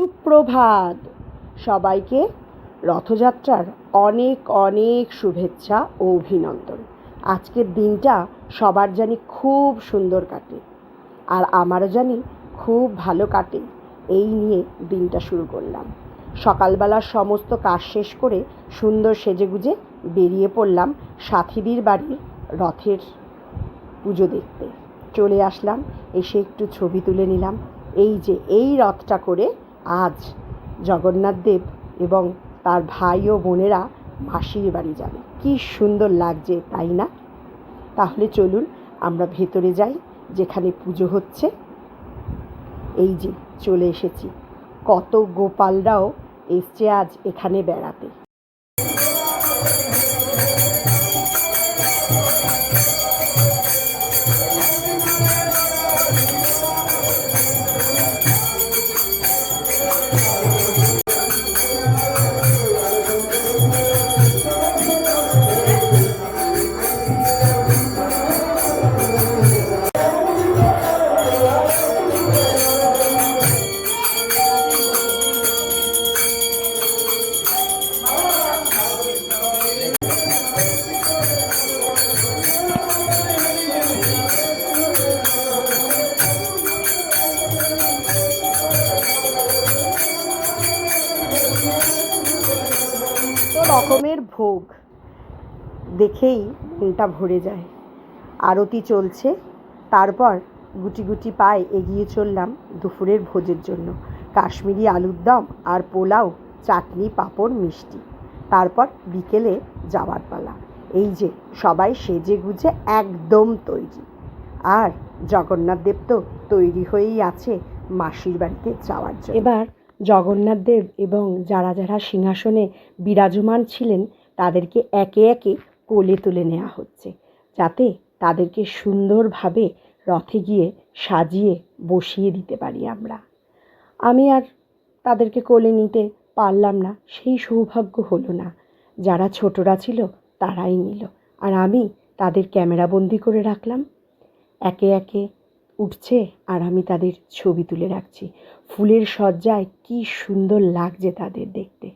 সুপ্রভাত। সবাইকে রথযাত্রার অনেক অনেক শুভেচ্ছা ও অভিনন্দন। আজকের দিনটা সবার জানি খুব সুন্দর কাটে আর আমারও জানি খুব ভালো কাটে। এই নিয়ে দিনটা শুরু করলাম। সকালবেলার সমস্ত কাজ শেষ করে সুন্দর সেজেগুজে বেরিয়ে পড়লাম সাথীদির বাড়ির রথের পুজো দেখতে। চলে আসলাম, এসে একটু ছবি তুলে নিলাম। এই যে, এই রথটা করে আজ জগন্নাথদেব এবং তার ভাই ও বোনেরা মাসির বাড়ি যাবে। কি সুন্দর লাগছে, তাই না? তাহলে চলুন আমরা ভেতরে যাই, যেখানে পুজো হচ্ছে। এই যে চলে এসেছি। কত গোপালরাও এসছে আজ এখানে বেড়াতে। ভোগ দেখেই মনটা ভরে যায়। আরতি চলছে, তারপর গুটি গুটি পায়ে এগিয়ে চললাম দুপুরের ভোজের জন্য। কাশ্মীরি আলুর দম আর পোলাও, চাটনি, পাঁপড়, মিষ্টি। তারপর বিকেলে যাওয়ার পালা। এই যে সবাই সেজে গুজে একদম তৈরি। আর জগন্নাথ দেব তো তৈরি হয়েই আছে মাসির বাড়িতে যাওয়ার জন্য। এবার জগন্নাথ দেব এবং যারা যারা সিংহাসনে বিরাজমান ছিলেন তাদেরকে একে একে কোলে তুলে নেওয়া হচ্ছে, যাতে তাদেরকে সুন্দরভাবে রথে গিয়ে সাজিয়ে বসিয়ে দিতে পারি আমরা। আমি আর তাদেরকে কোলে নিতে পারলাম না, সেই সৌভাগ্য হলো না। যারা ছোটরা ছিল, তারাই নিল। আর আমি তাদের ক্যামেরাবন্দি করে রাখলাম। একে একে উঠছে আর আমি তাদের ছবি তুলে রাখছি। ফুলের সজ্জায় কি সুন্দর লাগছে তাদের দেখতে।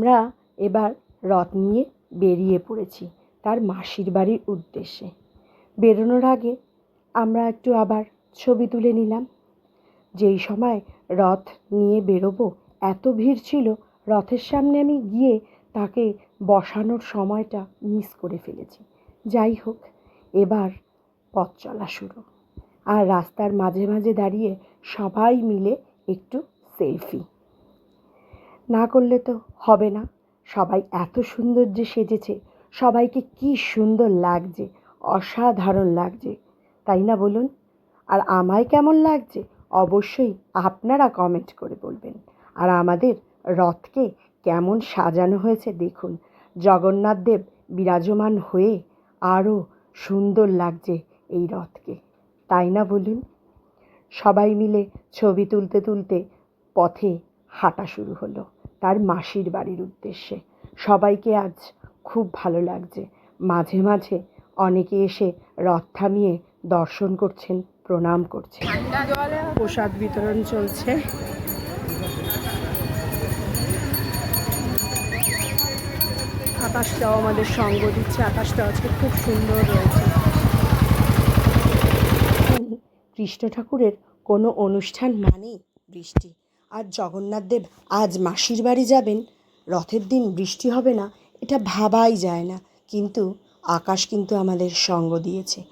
আমরা এবার রথ নিয়ে বেরিয়ে পড়েছি তার মাসির বাড়ির উদ্দেশ্যে। বেরোনোর আগে আমরা একটু আবার ছবি তুলে নিলাম। যেই সময় রথ নিয়ে বেরোবো, এত ভিড় ছিল, রথের সামনে আমি গিয়ে তাকে বসানোর সময়টা মিস করে ফেলেছি। যাই হোক, এবার পথ চলা শুরু। আর রাস্তার মাঝে মাঝে দাঁড়িয়ে সবাই মিলে একটু সেলফি। না করলে তো হবে না। সবাই এত সুন্দর যে সেজেছে, সবাইকে কি সুন্দর লাগছে, অসাধারণ লাগছে, তাই না বলুন? আর আমায় কেমন লাগছে অবশ্যই আপনারা কমেন্ট করে বলবেন। আর আমাদের রথকে কেমন সাজানো হয়েছে দেখুন। জগন্নাথ দেব বিরাজমান হয়ে আরও সুন্দর লাগছে এই রথকে, তাই না বলুন? সবাই মিলে ছবি তুলতে তুলতে পথে হাঁটা শুরু হলো। তার মাসির বাড়ির উদ্দেশ্যে। সবাইকে আজ খুব ভালো লাগছে। মাঝে মাঝে অনেকে এসে রথ থামিয়ে দর্শন করছেন প্রণাম করছেন। প্রসাদ বিতরণ চলছে। আকাশটাও আমাদের সঙ্গ দিচ্ছে। আকাশটা আজকে খুব সুন্দর রয়েছে। কৃষ্ণ ঠাকুরের কোনো অনুষ্ঠান মানেই বৃষ্টি। আর জগন্নাথ দেব আজ মাসির বাড়ি যাবেন, রথের দিন বৃষ্টি হবে না, এটা ভাবাই যায় না। কিন্তু আকাশ কিন্তু আমাদের সঙ্গ দিয়েছে।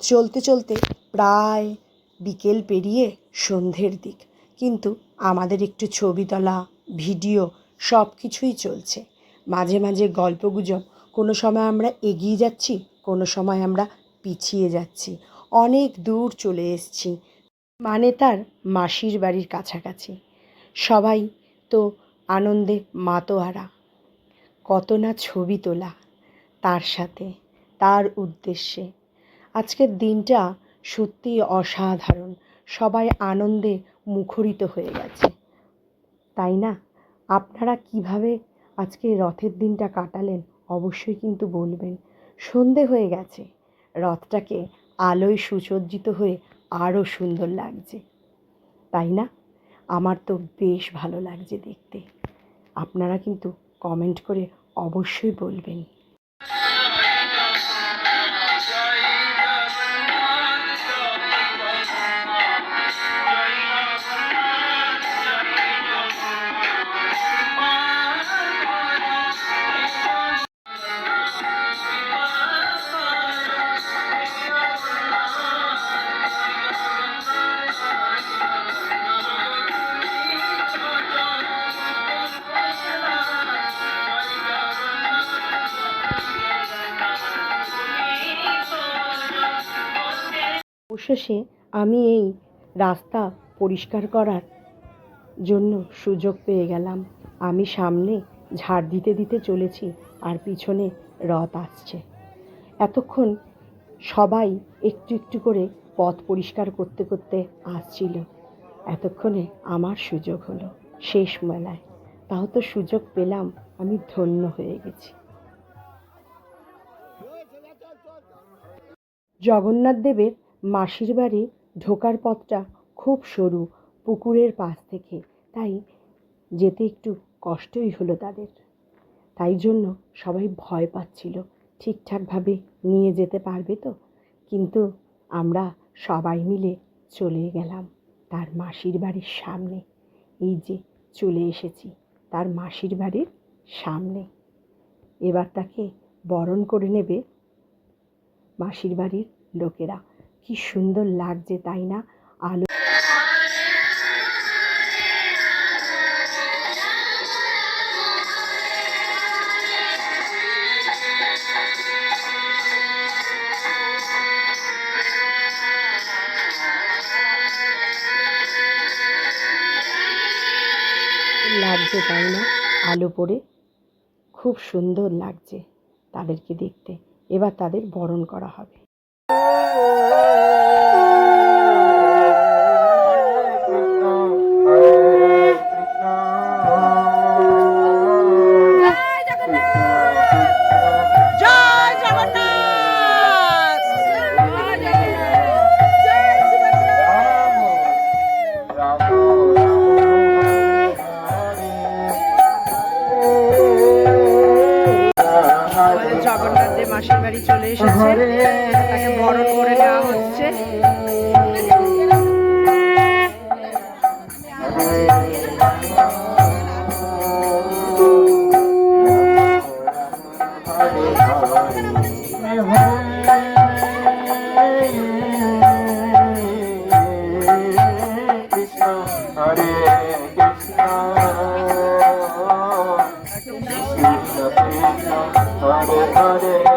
চলতে চলতে প্রায় বিকেল পেরিয়ে সন্ধ্যের দিক। কিন্তু আমাদের একটু ছবি তোলা, ভিডিও সব কিছুই চলছে। মাঝে মাঝে গল্পগুজব কোনো সময় আমরা এগিয়ে যাচ্ছি, কোনো সময় আমরা পিছিয়ে যাচ্ছি। অনেক দূর চলে এসছি মানে তার মাসির বাড়ির কাছাকাছি। সবাই তো আনন্দে মাতোয়ারা। কত না ছবি তোলা তার সাথে, তার উদ্দেশ্যে। আজকের দিনটা সত্যি অসাধারণ। সবাই আনন্দে মুখরিত হয়ে গেছে। তাই না? আপনারা কীভাবে আজকে রথের দিনটা কাটালেন অবশ্যই কিন্তু বলবেন। সন্ধে হয়ে গেছে। রথটাকে আলোয় সুসজ্জিত হয়ে আরও সুন্দর লাগছে। তাই না? আমার তো বেশ ভালো লাগছে দেখতে। আপনারা কিন্তু কমেন্ট করে অবশ্যই বলবেন। অবশেষে আমি এই রাস্তা পরিষ্কার করার জন্য সুযোগ পেয়ে গেলাম। আমি সামনে ঝাড় দিতে দিতে চলেছি আর পিছনে রথ আসছে। এতক্ষণ সবাই একটু একটু করে পথ পরিষ্কার করতে করতে আসছিল। এতক্ষণে আমার সুযোগ হলো শেষ মেলায়। তাও তো সুযোগ পেলাম, আমি ধন্য হয়ে গেছি। জগন্নাথ দেবের মাসির বাড়ি ঢোকার পথটা খুব সরু, পুকুরের পাশ থেকে। তাই যেতে একটু কষ্টই হলো তাদের। তাই জন্য সবাই ভয় পাচ্ছিল, ঠিকঠাকভাবে নিয়ে যেতে পারবে তো। কিন্তু আমরা সবাই মিলে চলে গেলাম তার মাসির বাড়ির সামনে। এই যে চলে এসেছি তার মাসির বাড়ির সামনে। এবার তাকে বরণ করে নেবে মাসির বাড়ির লোকেরা। কি সুন্দর লাগছে, তাই না? আলো লাগছে, তাই না? আলো পড়ে। খুব সুন্দর লাগছে তাদেরকে দেখতে। এবার তাদের বরণ করা হবে। Oh. Hare Hare,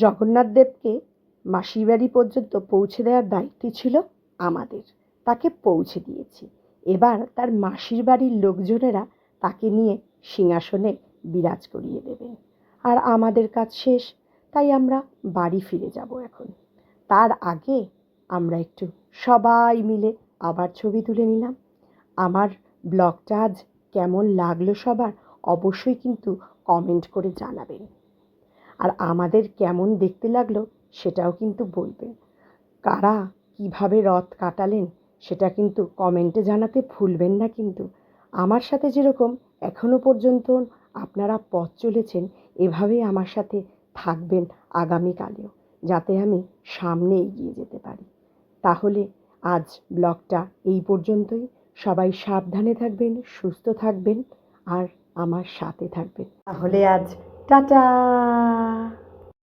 জগন্নাথ দেবকে মাসির বাড়ি পর্যন্ত পৌঁছে দেওয়ার দায়িত্ব ছিল আমাদের। তাকে পৌঁছে দিয়েছি। এবার তার মাসির বাড়ির লোকজনেরা তাকে নিয়ে সিংহাসনে বিরাজ করিয়ে দেবেন। আর আমাদের কাজ শেষ, তাই আমরা বাড়ি ফিরে যাব এখন। তার আগে আমরা একটু সবাই মিলে আবার ছবি তুলে নিলাম। আমার ব্লগটা আজ কেমন লাগল সবার অবশ্যই কিন্তু কমেন্ট করে জানাবেন। আর আমাদের কেমন দেখতে লাগল সেটাও কিন্তু বলবেন কারা কীভাবে রথ কাটালেন সেটা কিন্তু কমেন্টে জানাতে ভুলবেন না কিন্তু। আমার সাথে যেরকম এখনও পর্যন্ত আপনারা পথ চলেছেন, এভাবেই আমার সাথে থাকবেন আগামীকালেও, যাতে আমি সামনে এগিয়ে যেতে পারি। তাহলে আজ ব্লগটা এই পর্যন্তই। সবাই সাবধানে থাকবেন, সুস্থ থাকবেন আর আমার সাথে থাকবেন। তাহলে আজ টাটা!